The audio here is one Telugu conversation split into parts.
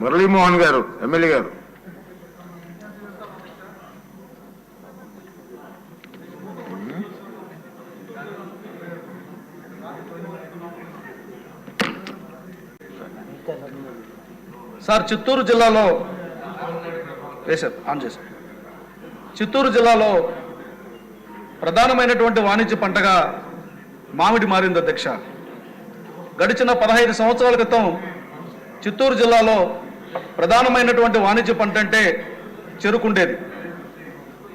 మురళీమోహన్ గారు ఎమ్మెల్యే గారు. సార్ చిత్తూరు జిల్లాలో వేశారు ఆన్ చేశారు చిత్తూరు జిల్లాలో ప్రధానమైనటువంటి వాణిజ్య పంటగా మామిడి మారింది అధ్యక్ష. గడిచిన పదహైదు సంవత్సరాల క్రితం చిత్తూరు జిల్లాలో ప్రధానమైనటువంటి వాణిజ్య పంట అంటే చెరుకుండేది.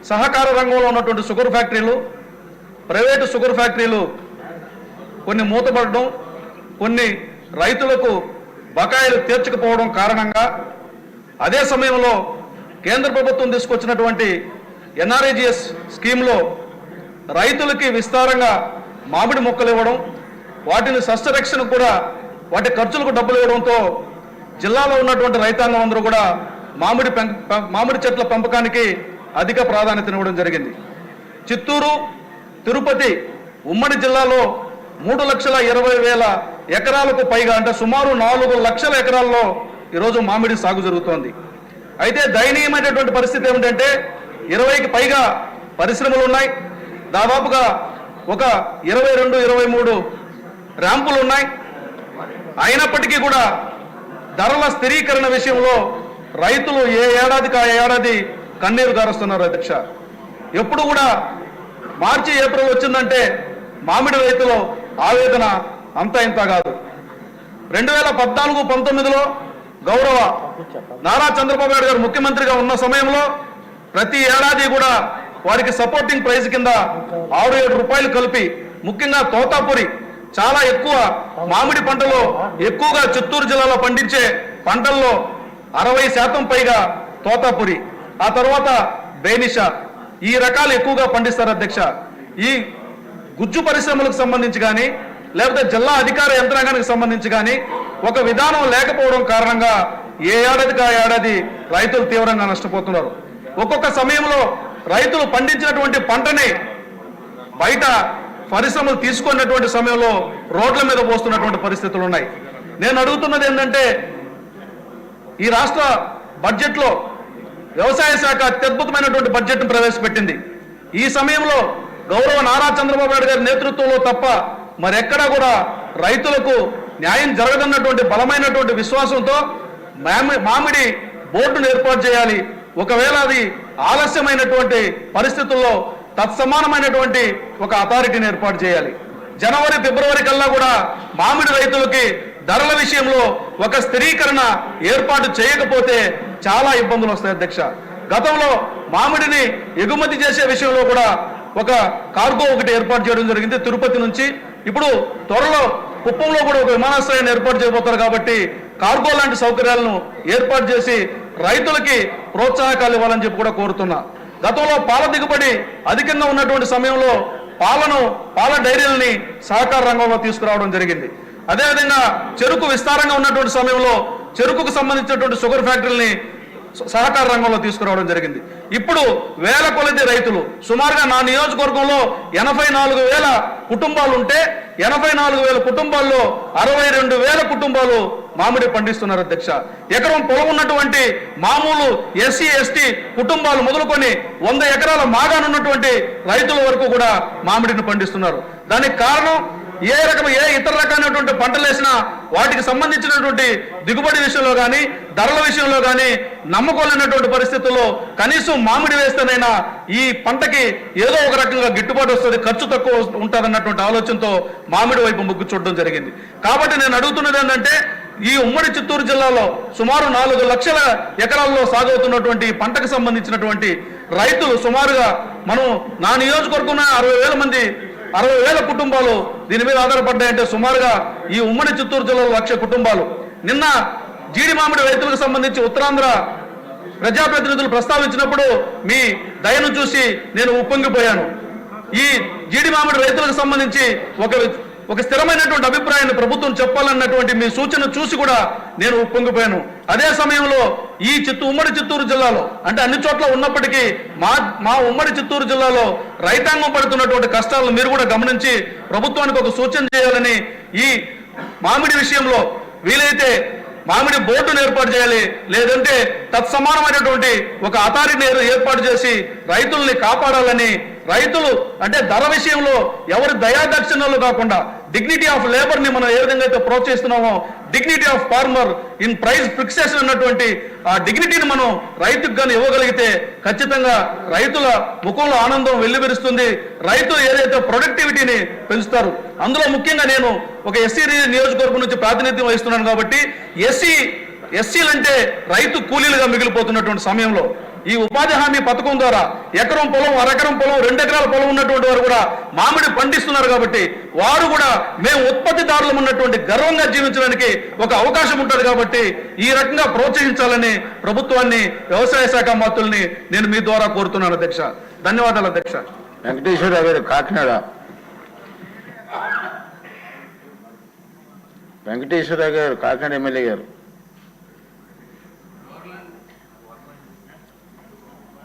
సహకార రంగంలో ఉన్నటువంటి షుగర్ ఫ్యాక్టరీలు ప్రైవేటు షుగర్ ఫ్యాక్టరీలు కొన్ని మూతపడడం కొన్ని రైతులకు బకాయిలు తీర్చకపోవడం కారణంగా అదే సమయంలో కేంద్ర ప్రభుత్వం తీసుకొచ్చినటువంటి ఎన్ఆర్ఏజిఎస్ స్కీమ్లో రైతులకి విస్తారంగా మామిడి మొక్కలు ఇవ్వడం వాటిని సస్యరక్షణ కూడా వాటి ఖర్చులకు డబ్బులు ఇవ్వడంతో జిల్లాలో ఉన్నటువంటి రైతాంగం అందరూ కూడా మామిడి పెం మామిడి చెట్ల పెంపకానికి అధిక ప్రాధాన్యతనివ్వడం జరిగింది. చిత్తూరు తిరుపతి ఉమ్మడి జిల్లాలో మూడు లక్షల ఇరవై వేల ఎకరాలకు పైగా అంటే సుమారు నాలుగు లక్షల ఎకరాల్లో ఈరోజు మామిడి సాగు జరుగుతోంది. అయితే దయనీయమైనటువంటి పరిస్థితి ఏమిటంటే ఇరవైకి పైగా పరిశ్రమలు ఉన్నాయి. దాదాపుగా ఒక ఇరవై రెండు ఇరవై మూడు ర్యాంపులు ఉన్నాయి. అయినప్పటికీ కూడా ధరల స్థిరీకరణ విషయంలో రైతులు ఏ ఏడాదికి ఆ ఏడాది కన్నీరు గారుస్తున్నారు అధ్యక్ష. ఎప్పుడు కూడా మార్చి ఏప్రిల్ వచ్చిందంటే మామిడి రైతులు ఆవేదన అంతా ఇంత కాదు. రెండు వేల పద్నాలుగు పంతొమ్మిదిలో గౌరవ నారా చంద్రబాబు నాయుడు గారు ముఖ్యమంత్రిగా ఉన్న సమయంలో ప్రతి ఏడాది కూడా వారికి సపోర్టింగ్ ప్రైజ్ కింద ఆరు ఏడు రూపాయలు కలిపి ముఖ్యంగా తోతాపురి చాలా ఎక్కువ మామిడి పంటలో ఎక్కువగా చిత్తూరు జిల్లాలో పండించే పంటల్లో అరవై శాతం పైగా తోతాపురి ఆ తర్వాత బేనిష. ఈ రకాలు ఎక్కువగా పండిస్తారు అధ్యక్ష. ఈ గుజ్జు పరిశ్రమలకు సంబంధించి కానీ లేకపోతే జిల్లా అధికార యంత్రాంగానికి సంబంధించి కానీ ఒక విధానం లేకపోవడం కారణంగా ఏ ఏడాదికి ఆ ఏడాది రైతులు తీవ్రంగా నష్టపోతున్నారు. ఒక్కొక్క సమయంలో రైతులు పండించినటువంటి పంటని బయట పరిశ్రమలు తీసుకున్నటువంటి సమయంలో రోడ్ల మీద పోస్తున్నటువంటి పరిస్థితులు ఉన్నాయి. నేను అడుగుతున్నది ఏంటంటే ఈ రాష్ట్ర బడ్జెట్లో వ్యవసాయ శాఖ అత్యద్భుతమైనటువంటి బడ్జెట్ను ప్రవేశపెట్టింది. ఈ సమయంలో గౌరవ నారా చంద్రబాబు నాయుడు గారి నేతృత్వంలో తప్ప మరెక్కడా కూడా రైతులకు న్యాయం జరగదన్నటువంటి బలమైనటువంటి విశ్వాసంతో మామిడి బోర్డును ఏర్పాటు చేయాలి. ఒకవేళ అది ఆలస్యమైనటువంటి పరిస్థితుల్లో తత్సమానమైనటువంటి ఒక అథారిటీని ఏర్పాటు చేయాలి. జనవరి ఫిబ్రవరి కల్లా కూడా మామిడి రైతులకి ధరల విషయంలో ఒక స్థిరీకరణ ఏర్పాటు చేయకపోతే చాలా ఇబ్బందులు వస్తాయి అధ్యక్ష. గతంలో మామిడిని ఎగుమతి చేసే విషయంలో కూడా ఒక కార్గో ఒకటి ఏర్పాటు చేయడం జరిగింది తిరుపతి నుంచి. ఇప్పుడు త్వరలో కుప్పంలో కూడా ఒక విమానాశ్రయాన్ని ఏర్పాటు చేయబోతారు కాబట్టి కార్గో లాంటి సౌకర్యాలను ఏర్పాటు చేసి రైతులకి ప్రోత్సాహకాలు ఇవ్వాలని చెప్పి కూడా కోరుతున్నా. గతంలో పాల దిగుబడి అధికంగా ఉన్నటువంటి సమయంలో పాలను పాల డైరీలని సహకార రంగంలో తీసుకురావడం జరిగింది. అదేవిధంగా చెరుకు విస్తారంగా ఉన్నటువంటి సమయంలో చెరుకుకు సంబంధించినటువంటి షుగర్ ఫ్యాక్టరీని స- సహకార రంగంలో తీసుకురావడం జరిగింది. ఇప్పుడు వేల కొలది రైతులు సుమారుగా నా నియోజకవర్గంలో ఎనభై నాలుగు వేల కుటుంబాలు ఉంటే ఎనభై నాలుగు వేల కుటుంబాల్లో అరవై రెండు వేల కుటుంబాలు మామిడి పండిస్తున్నారు అధ్యక్ష. ఎకరం పొలం ఉన్నటువంటి మామూలు ఎస్సీ ఎస్టీ కుటుంబాలు మొదలుకొని వంద ఎకరాల మాగానున్నటువంటి రైతుల వరకు కూడా మామిడిని పండిస్తున్నారు. దానికి కారణం ఏ రకం ఏ ఇతర రకమైనటువంటి పంటలు వేసినా వాటికి సంబంధించినటువంటి దిగుబడి విషయంలో కానీ ధరల విషయంలో కానీ నమ్మకోలేనటువంటి పరిస్థితుల్లో కనీసం మామిడి వేస్తేనైనా ఈ పంటకి ఏదో ఒక రకంగా గిట్టుబాటు వస్తుంది ఖర్చు తక్కువ ఉంటుందన్నటువంటి ఆలోచనతో మామిడి వైపు మొగ్గు చూడడం జరిగింది. కాబట్టి నేను అడుగుతున్నది ఏంటంటే ఈ ఉమ్మడి చిత్తూరు జిల్లాలో సుమారు నాలుగు లక్షల ఎకరాల్లో సాగవుతున్నటువంటి పంటకు సంబంధించినటువంటి రైతులు సుమారుగా మనం నా నియోజకవర్గం అరవై వేల మంది అరవై వేల కుటుంబాలు దీని మీద ఆధారపడ్డాయంటే సుమారుగా ఈ ఉమ్మడి చిత్తూరు జిల్లాలో లక్ష కుటుంబాలు. నిన్న జీడి మామిడి రైతులకు సంబంధించి ఉత్తరాంధ్ర ప్రజాప్రతినిధులు ప్రస్తావించినప్పుడు మీ దయను చూసి నేను ఉప్పొంగిపోయాను. ఈ జీడి మామిడి రైతులకు సంబంధించి ఒక ఒక స్థిరమైనటువంటి అభిప్రాయాన్ని ప్రభుత్వం చెప్పాలన్నటువంటి మీ సూచన చూసి కూడా నేను ఉప్పొంగిపోయాను అదే సమయంలో ఈ చిత్తూ ఉమ్మడి చిత్తూరు జిల్లాలో అంటే అన్ని చోట్ల ఉన్నప్పటికీ మా మా ఉమ్మడి చిత్తూరు జిల్లాలో రైతాంగం పడుతున్నటువంటి కష్టాలను మీరు కూడా గమనించి ప్రభుత్వానికి ఒక సూచన చేయాలని ఈ మామిడి విషయంలో వీలైతే మామిడి బోర్డును ఏర్పాటు చేయాలి. లేదంటే తత్సమానమైనటువంటి ఒక అథారిటీని ఏర్పాటు చేసి రైతుల్ని కాపాడాలని రైతులు అంటే ధర విషయంలో ఎవరి దయాదక్షిణలు కాకుండా డిగ్నిటీ ఆఫ్ లేబర్ని మనం ఏ విధంగా అయితే ప్రోత్సహిస్తున్నామో dignity of farmer in price fixation అన్నటువంటి ఆ డిగ్నిటీని మనం రైతుకు కానీ ఇవ్వగలిగితే ఖచ్చితంగా రైతుల ముఖంలో ఆనందం వెల్లివిరుస్తుంది. రైతులు ఏదైతే ప్రొడక్టివిటీని పెంచుతారు అందులో ముఖ్యంగా నేను ఒక ఎస్సీ నియోజకవర్గం నుంచి ప్రాతినిధ్యం వహిస్తున్నాను కాబట్టి ఎస్సీ ఎస్సీలంటే రైతు కూలీలుగా మిగిలిపోతున్నటువంటి సమయంలో ఈ ఉపాధి హామీ పథకం ద్వారా ఎకరం పొలం అరెకరం పొలం రెండు ఎకరాల పొలం ఉన్నటువంటి వారు కూడా మామిడి పండిస్తున్నారు కాబట్టి వారు కూడా మేము ఉత్పత్తిదారులం ఉన్నటువంటి గర్వంగా జీవించడానికి ఒక అవకాశం ఉంటుంది కాబట్టి ఈ రకంగా ప్రోత్సహించాలని ప్రభుత్వాన్ని వ్యవసాయ శాఖ మంత్రుల్ని నేను మీ ద్వారా కోరుతున్నాను అధ్యక్ష. ధన్యవాదాలు అధ్యక్ష. వెంకటేశ్వర గారు కాకినాడ. వెంకటేశ్వర గారు కాకినాడ ఎమ్మెల్యే గారు.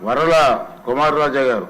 వరల కుమారరాజా గారు.